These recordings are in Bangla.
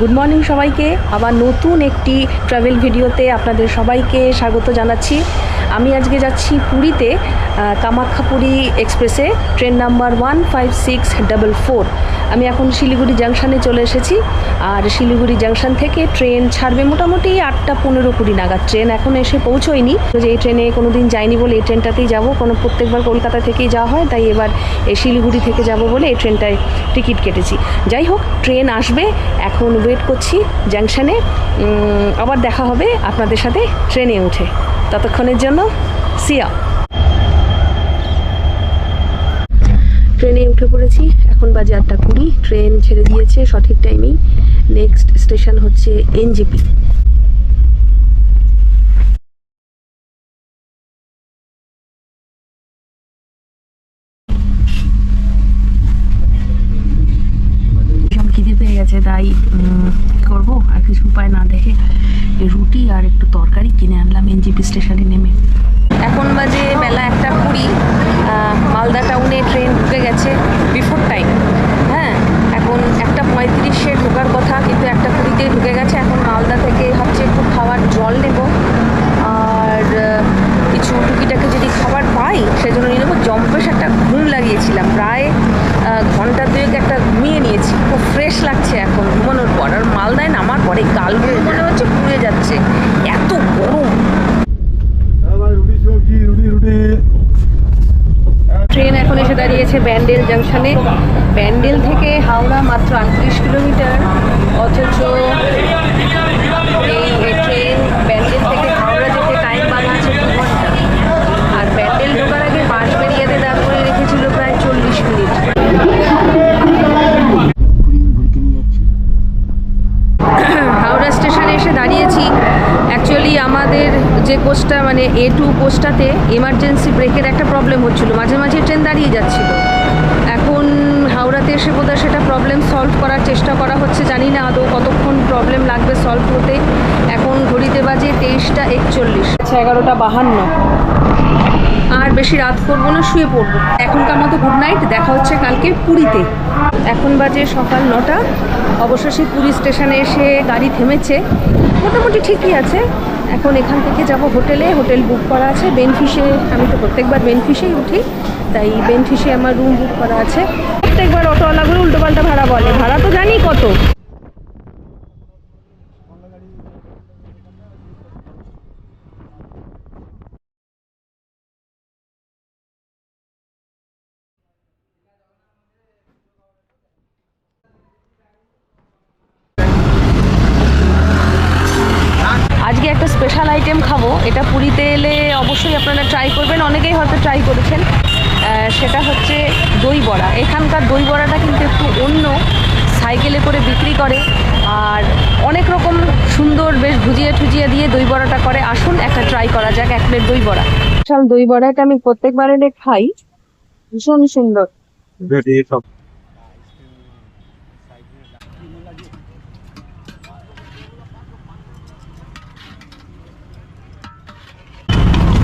গুড মর্নিং সবাইকে। আবার নতুন একটি ট্রাভেল ভিডিওতে আপনাদের সবাইকে স্বাগত জানাচ্ছি। আমি আজকে যাচ্ছি পুরীতে কামাখ্যাপুরী এক্সপ্রেসে, train number one five six double four. আমি এখন শিলিগুড়ি জাংশনে চলে এসেছি, আর শিলিগুড়ি জাংশন থেকে ট্রেন ছাড়বে মোটামুটি আটটা পনেরো কুড়ি নাগাদ। ট্রেন এখন এসে পৌঁছোয়নি যে এই ট্রেনে কোনো দিন যাইনি বলে এই ট্রেনটাতেই যাব, কোনো প্রত্যেকবার কলকাতা থেকেই যাওয়া হয়, তাই এবার এই শিলিগুড়ি থেকে যাব বলে এই ট্রেনটায় টিকিট কেটেছি। যাই হোক, ট্রেন আসবে, এখন ওয়েট করছি জাংশনে আবার দেখা হবে আপনাদের সাথে ট্রেনে উঠে। ততক্ষণের জন্য সিয়া ট্রেনে উঠে পড়েছি, এখন বাজে আটটা কুড়ি, ট্রেন ছেড়ে দিয়েছে সঠিক টাইমেই নেক্সট স্টেশন হচ্ছে এনজেপি গেছে তাই করব? আর কিছু উপায় না দেখে রুটি আর একটু তরকারি কিনে আনলাম, এনজিপি স্টেশনে নেমে এখন বাজে বেলা একটা কুড়ি আহ, মালদা টাউনে ট্রেন ঢুকে গেছে বিফোর টাইম হ্যাঁ এখন একটা পঁয়ত্রিশে ঢোকার কথা কিন্তু একটা কুড়িতে ঢুকে গেছে এখন মালদা থেকে ভাবছি একটু খাওয়ার জল নেব আর আহ, কিছু টুকিটাকে যদি খাবার পাই সেজন্য নিয়ে নেব জম্পেশ একটা ঘুম লাগিয়েছিলাম প্রায় আহ, ঘণ্টা দুয়েক একটা ঘুমিয়ে নিয়েছি খুব ফ্রেশ লাগছে এখন। ঘুমানোর পর। আর মালদায় নামার পরে গালগুলো মনে হচ্ছে পুড়ে যাচ্ছে। এত গরম। ট্রেন এখন এসে দাঁড়িয়েছে ব্যান্ডেল জাংশনে। ব্যান্ডেল থেকে হাওড়া মাত্র আটত্রিশ কিলোমিটার। অথচ এই এই ট্রেন ব্যান্ডেল থেকে হাওড়া যেতে টাইম বানাচ্ছে দু ঘণ্টা আর ব্যান্ডেল ঢোকার আগে বাস বেরিয়াতে দাঁড় করে রেখেছিল প্রায় চল্লিশ মিনিট ঘুরি ঘুরকে নিয়ে যাচ্ছে হাওড়া স্টেশনে এসে দাঁড়িয়েছি অ্যাকচুয়ালি আমাদের যে কোচটা মানে এ টু কোচটাতে এমার্জেন্সি ব্রেকের একটা প্রবলেম হচ্ছিল। মাঝে মাঝে ট্রেন দাঁড়িয়ে যাচ্ছিল। এখন হাওড়াতে এসে বোধহয় সেটা প্রবলেম সলভ করার চেষ্টা করা হচ্ছে। জানি না আদৌ কতক্ষণ প্রবলেম লাগবে সলভ হতে। এখন ঘড়িতে বাজে তেইশটা একচল্লিশ। আচ্ছা এগারোটা বাহান্ন। আর বেশি রাত করব না, শুয়ে পড়ব। এখনকার মতো গুড নাইট দেখা হচ্ছে কালকে পুরীতে। এখন বাজে সকাল নটা। অবশেষে পুরী স্টেশনে এসে গাড়ি থেমেছে। মোটামুটি ঠিকই আছে। এখন এখান থেকে যাব হোটেলে, হোটেল বুক করা আছে। বেনফিশে আমি তো প্রত্যেকবার বেনফিশেই উঠি, তাই বেনফিশে আমার রুম বুক করা আছে। প্রত্যেকবার অটোওয়ালাগুলো উল্টোপাল্টা ভাড়া বলে। ভাড়া তো জানি কত আজকে একটা স্পেশাল আইটেম খাব। এটা পুরীতে এলে অবশ্যই আপনারা ট্রাই করবেন। অনেকেই হয়তো ট্রাই করেছেন। সেটা হচ্ছে দই বড়া এখানকার দই বড়াটা কিন্তু একটু অন্য। সাইকেলে করে বিক্রি করে। আর অনেক রকম সুন্দর বেশ ভুজিয়ে ঠুজিয়ে দিয়ে দই বড়াটা করে। আসুন একটা ট্রাই করা যাক, এক প্লেট দই বড়া স্পেশাল দই বড়াটা আমি প্রত্যেকবার এনে খাই ভীষণ সুন্দর বেটে সব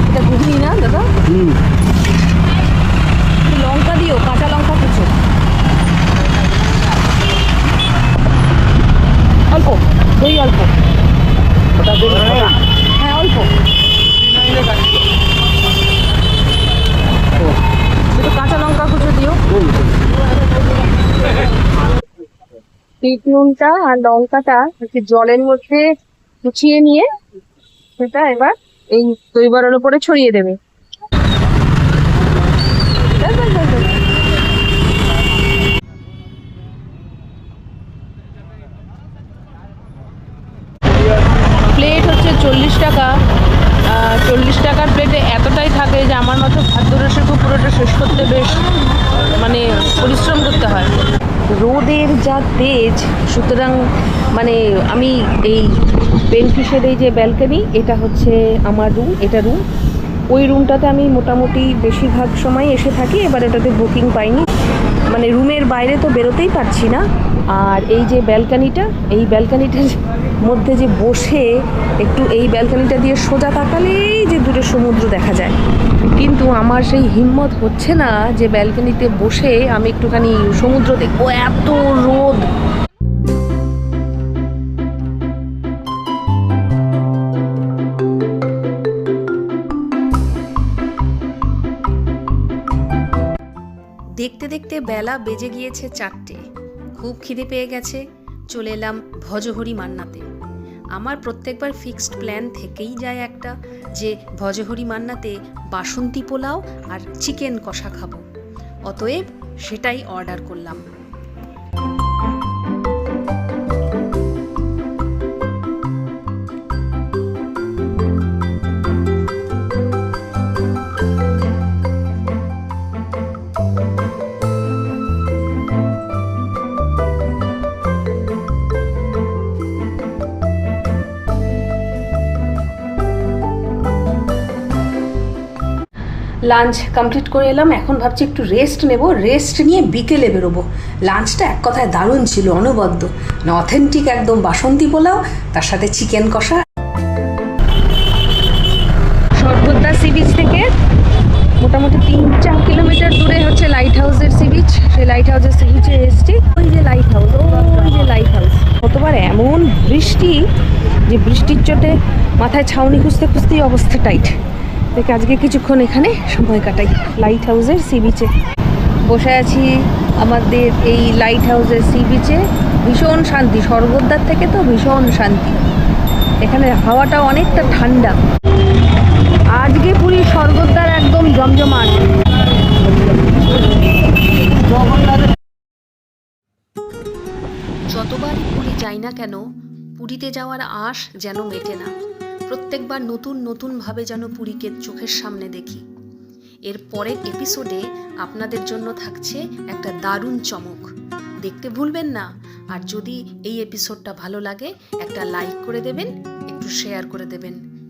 এটা ঘুগনি না দাদা? হুম। লঙ্কা দিও কাঁচা লঙ্কা কুচো। অল্প দই অল্প। হ্যাঁ অল্প। একটু কাঁচা লঙ্কা কুচো দিও। বিট নুনটা আর লঙ্কাটা একটু জলের মধ্যে কুচিয়ে নিয়ে সেটা এবার এই দই বড়ার উপরে ছড়িয়ে দেবে। প্লেট হচ্ছে চল্লিশ টাকা। চল্লিশ টাকার প্লেটে এতটাই থাকে যে আমার মতো খাদ্যরসিকও পুরোটা শেষ করতে বেশ মানে পরিশ্রম করতে হয়। রোদের যা তেজ, সুতরাং মানে আমি এই বেনফিশের এই যে ব্যালকনি এটা হচ্ছে আমার রুম এটা রুম ওই রুমটাতে আমি মোটামুটি বেশিরভাগ সময় এসে থাকি, এবার এটাতে বুকিং পাইনি। মানে রুমের বাইরে তো বেরোতেই পারছি না। আর এই যে ব্যালকানিটা এই ব্যালকানিটার মধ্যে যে বসে একটু এই ব্যালকানিটা দিয়ে সোজা তাকালেই যে দূরে সমুদ্র দেখা যায়। কিন্তু আমার সেই হিম্মত হচ্ছে না যে ব্যালকনিতে বসে আমি একটুখানি সমুদ্র দেখব। এত রোদ দেখতে দেখতে বেলা বেজে গিয়েছে চারটে। খুব খিদে পেয়ে গেছে, চলে এলাম ভজহরি মান্নাতে। আমার প্রত্যেকবার ফিক্সড প্ল্যান থেকেই যায় একটা যে ভজহরি মান্নাতে বাসন্তী পোলাও আর চিকেন কষা খাব। অতএব সেটাই অর্ডার করলাম। লাঞ্চ কমপ্লিট করে এলাম, এখন ভাবছি একটু রেস্ট নেব রেস্ট নিয়ে বিকেলে বেরোবো। লাঞ্চটা এক কথায় দারুণ ছিল, অনবদ্য। না অথেন্টিক একদম বাসন্তী পোলাও, তার সাথে চিকেন কষা। সর্বদা সি বিচ থেকে মোটামুটি তিন চার কিলোমিটার দূরে হচ্ছে লাইট হাউসের সি বিচ সেই লাইট হাউসের সি বিচে এসছি। ওই যে লাইট হাউস ওই যে লাইট হাউস কতবার এমন বৃষ্টি যে বৃষ্টির চোটে মাথায় ছাউনি খুঁজতে খুঁজতেই অবস্থা টাইট দেখে আজকে কিছুক্ষণ এখানে সময় কাটাই। লাইট হাউসের সি বিচে বসে আছি আমাদের এই লাইট হাউসের সি বিচে ভীষণ শান্তি, স্বর্গদ্বার থেকে তো ভীষণ শান্তি। এখানে হাওয়াটা অনেকটা ঠান্ডা। আজকে পুরী স্বর্গদ্বার একদম জমজমাট। যতবারই পুরী যাই না কেন, পুরীতে যাওয়ার আশ যেন মেটে না। প্রত্যেকবার নতুন নতুনভাবে যেন পুরীকে চোখের সামনে দেখি। এর পরের এপিসোডে আপনাদের জন্য থাকছে একটা দারুণ চমক। দেখতে ভুলবেন না। আর যদি এই এপিসোডটা ভালো লাগে, একটা লাইক করে দেবেন, একটু শেয়ার করে দেবেন।